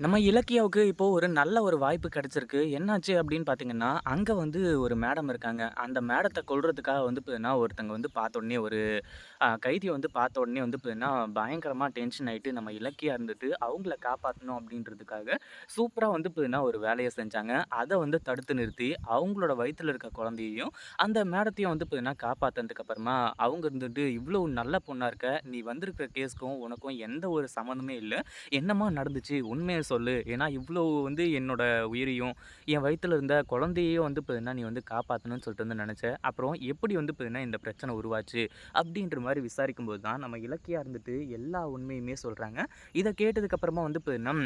நம்ம இலக்கியாவுக்கு இப்போ ஒரு நல்ல ஒரு வாய்ப்பு கிடைச்சிருக்கு. என்னாச்சு அப்படின்னு பார்த்தீங்கன்னா, அங்கே வந்து ஒரு மேடம் இருக்காங்க. அந்த மேடத்தை கொள்றதுக்காக வந்து பார்த்தீங்கன்னா, ஒருத்தங்க வந்து பார்த்த உடனே ஒரு அ வந்து பார்த்த உடனே வந்து பார்த்தீங்கன்னா, பயங்கரமாக டென்ஷன் ஆயிட்டு நம்ம இலக்கியா இருந்துட்டு அவங்கள காப்பாற்றணும் அப்படின்றதுக்காக சூப்பராக வந்து பார்த்தீங்கன்னா, ஒரு வேலையை செஞ்சாங்க. அதை வந்து தடுத்து நிறுத்தி அவங்களோட வயித்துல இருக்க குழந்தையையும், அந்த மேடத்தையும் வந்து பார்த்தீங்கன்னா, காப்பாத்துனதுக்கு அப்புறமா அவங்க இருந்துட்டு, "இவ்வளோ நல்ல பொண்ணாக இருக்க. நீ வந்திருக்கிற கேஸ்க்கும் உனக்கும் எந்த ஒரு சம்மந்தமே இல்லை என்னமா நடந்துச்சு? உண்மையை சொல்லு. ஏன்னா இவ்வளோ வந்து என்னோட உயிரையும், என் வயிற்றுல இருந்த குழந்தையையும் வந்து பார்த்தீங்கன்னா, நீ வந்து காப்பாற்றணும்னு சொல்லிட்டு வந்து நினச்சேன் அப்புறம் எப்படி வந்து பார்த்தீங்கன்னா, இந்த பிரச்சனை உருவாச்சு? அப்படின்ற மாரி விசாரிக்கும்போது தான், நம்ம இலக்கியாக இருந்துட்டு எல்லா உண்மையுமே சொல்கிறாங்க இதை கேட்டதுக்கப்புறமா வந்து பார்த்தீங்கன்னா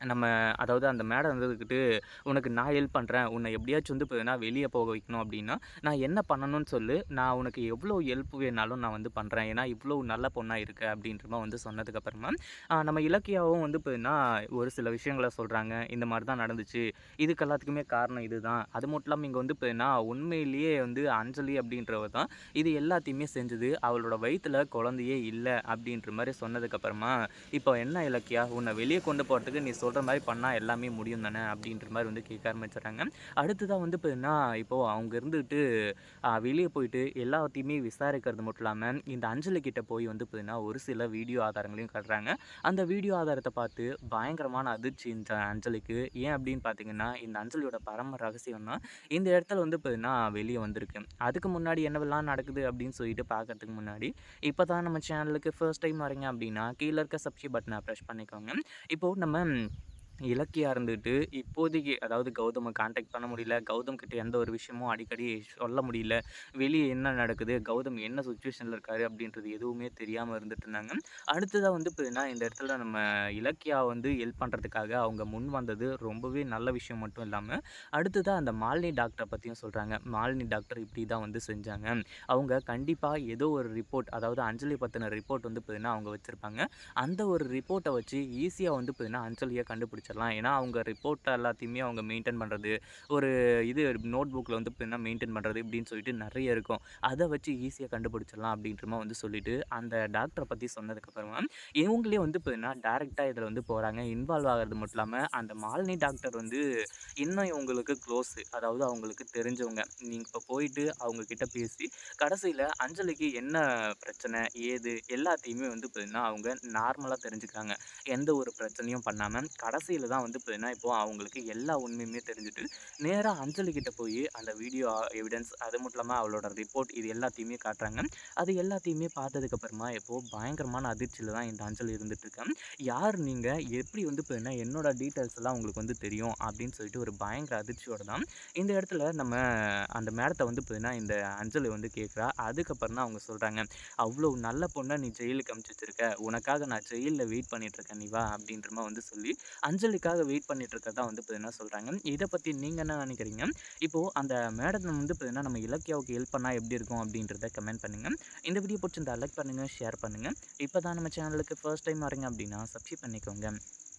நம்ம அதாவது அந்த மேடம் இருந்ததுக்கிட்டு "உனக்கு நான் ஹெல்ப் பண்ணுறேன் உன்னை எப்படியாச்சும் வந்து இப்போ வெளியே போக வைக்கணும் அப்படின்னா, நான் என்ன பண்ணணும்னு சொல்லு. நான் உனக்கு எவ்வளோ ஹெல்ப் வேணாலும் நான் வந்து பண்ணுறேன் ஏன்னா, இவ்வளோ நல்ல பொண்ணாக இருக்க." அப்படின்றமா வந்து சொன்னதுக்கப்புறமா நம்ம இலக்கியாவும் வந்து இப்போனா ஒரு சில விஷயங்களை சொல்கிறாங்க இந்த மாதிரி தான் நடந்துச்சு. இதுக்கு எல்லாத்துக்குமே காரணம் இதுதான். அது மட்டும் இல்லாமல் இங்கே வந்து இப்போனா உண்மையிலேயே வந்து அஞ்சலி அப்படின்றவ தான் இது எல்லாத்தையுமே செஞ்சது. அவளோட வயிற்றில் குழந்தையே இல்லை அப்படின்ற மாதிரி சொன்னதுக்கப்புறமா "இப்போ என்ன இலக்கியா? உன்னை வெளியே கொண்டு போகிறதுக்கு நீ சொல் சொல்கிற மாதிரி பண்ணால் எல்லாமே முடியும் தானே?" அப்படின்ற மாதிரி வந்து கேட்க ஆரம்பிச்சுடுறாங்க. அடுத்ததாக வந்து பார்த்தீங்கன்னா, இப்போது அவங்க இருந்துட்டு வெளியே போயிட்டு எல்லாத்தையுமே விசாரிக்கிறது மட்டும் இல்லாமல் இந்த அஞ்சலி கிட்ட போய் வந்து பார்த்தீங்கன்னா, ஒரு சில வீடியோ ஆதாரங்களையும் காட்டுறாங்க. அந்த வீடியோ ஆதாரத்தை பார்த்து பயங்கரமான அதிர்ச்சி இந்த அஞ்சலிக்கு. ஏன் அப்படின்னு பார்த்தீங்கன்னா, இந்த அஞ்சலியோட பரம ரகசியம்னா இந்த இடத்துல வந்து பார்த்தீங்கன்னா, வெளியே வந்திருக்கு. அதுக்கு முன்னாடி என்னவெல்லாம் நடக்குது அப்படின்னு சொல்லிட்டு பார்க்கறதுக்கு முன்னாடி, இப்போ தான் நம்ம சேனலுக்கு ஃபர்ஸ்ட் டைம் வரீங்க அப்படின்னா, கீழே இருக்க சப்ஸ்கிரைப் பட்டனை ப்ரெஷ் பண்ணிக்கோங்க. இப்போது நம்ம இலக்கியாக இருந்துட்டு இப்போதைக்கு அதாவது கௌதமை காண்டாக்ட் பண்ண முடியல. கௌதம் கிட்ட எந்த ஒரு விஷயமும் அடிக்கடி சொல்ல முடியல. வெளியே என்ன நடக்குது? கௌதம் என்ன சுச்சுவேஷனில் இருக்காரு? அப்படின்றது எதுவுமே தெரியாமல் இருந்துட்டு இருந்தாங்க. அடுத்ததாக வந்து பார்த்தீங்கன்னா, இந்த இடத்துல நம்ம இலக்கியா வந்து ஹெல்ப் பண்ணுறதுக்காக அவங்க முன் வந்தது ரொம்பவே நல்ல விஷயம் மட்டும் இல்லாமல் அடுத்ததாக அந்த மாலினி டாக்டரை பற்றியும் சொல்கிறாங்க மாலினி டாக்டர் இப்படி தான் வந்து செஞ்சாங்க. அவங்க கண்டிப்பாக ஏதோ ஒரு ரிப்போர்ட் அதாவது அஞ்சலி பற்றின ரிப்போர்ட் வந்து பார்த்தீங்கன்னா, அவங்க வச்சுருப்பாங்க அந்த ஒரு ரிப்போர்ட்டை வச்சு ஈஸியாக வந்து பார்த்தீங்கன்னா, கண்டுபிடிச்சி ஆரம்பிச்சிடலாம் ஏன்னா, அவங்க ரிப்போர்ட்டை எல்லாத்தையுமே அவங்க மெயின்டைன் பண்ணுறது ஒரு இது நோட் புக்கில் வந்து என்ன மெயின்டெயின் பண்ணுறது இப்படின்னு சொல்லிட்டு நிறைய இருக்கும். அதை வச்சு ஈஸியாக கண்டுபிடிச்சிடலாம் அப்படின்றமா வந்து சொல்லிட்டு, அந்த டாக்டரை பற்றி சொன்னதுக்கப்புறமா இவங்களே வந்து பார்த்தீங்கன்னா, டேரெக்டாக இதில் வந்து போகிறாங்க இன்வால்வ் ஆகுறது மட்டும் இல்லாமல் அந்த மாலினி டாக்டர் வந்து இன்னும் இவங்களுக்கு க்ளோஸு. அதாவது அவங்களுக்கு தெரிஞ்சவங்க. நீங்கள் இப்போ போயிட்டு அவங்கக்கிட்ட பேசி, கடைசியில் அஞ்சலிக்கு என்ன பிரச்சனை? ஏது? எல்லாத்தையுமே வந்து பார்த்தீங்கன்னா, அவங்க நார்மலாக தெரிஞ்சுக்கிறாங்க. எந்த ஒரு பிரச்சனையும் பண்ணாமல் கடைசி கடைசியில தான் வந்து பார்த்தீங்கன்னா, இப்போ அவங்களுக்கு எல்லா உண்மையுமே தெரிஞ்சுட்டு, நேரா அஞ்சலி கிட்ட போய் அந்த வீடியோ எவிடன்ஸ் அது மட்டும் இல்லாம அவளோட ரிப்போர்ட் இது எல்லாத்தையுமே காட்டுறாங்க. அது எல்லாத்தையுமே பார்த்ததுக்கு அப்புறமா இப்போ பயங்கரமான அதிர்ச்சியில தான் இந்த அஞ்சலி இருந்துட்டு "யார் நீங்க? எப்படி வந்து பார்த்தீங்கன்னா, என்னோட டீட்டெயில்ஸ் எல்லாம் உங்களுக்கு வந்து தெரியும்?" அப்படின்னு சொல்லிட்டு ஒரு பயங்கர அதிர்ச்சியோடு தான் இந்த இடத்துல நம்ம அந்த மேடத்தை வந்து பார்த்தீங்கன்னா, இந்த அஞ்சலி வந்து கேட்குறா. அதுக்கப்புறம் தான் அவங்க சொல்றாங்க, "அவ்வளோ நல்ல பொண்ணை நீ ஜெயிலுக்கு அமுச்சு வச்சிருக்க. உனக்காக நான் ஜெயிலில் வெயிட் பண்ணிட்டு இருக்கேன். நீ வா." அப்படின்ற வந்து சொல்லி, அஞ்சலிக்காக வெயிட் பண்ணிட்டு இருக்கிறதா வந்து பார்த்தீங்கன்னா சொல்கிறாங்க இதை பற்றி நீங்கள் என்ன நினைக்கிறீங்க இப்போ அந்த மேடத்தை வந்து பார்த்தீங்கன்னா, நம்ம இலக்கியாவுக்கு ஹெல்ப் பண்ணால் எப்படி இருக்கும்? அப்படின்றத கமெண்ட் பண்ணுங்க. இந்த வீடியோ பிடிச்சிருந்தா லைக் பண்ணுங்க, ஷேர் பண்ணுங்க. இப்போ தான் நம்ம சேனலுக்கு ஃபர்ஸ்ட் டைம் வரீங்க அப்படின்னா, சப்ஸ்கிரைப் பண்ணிக்கோங்க.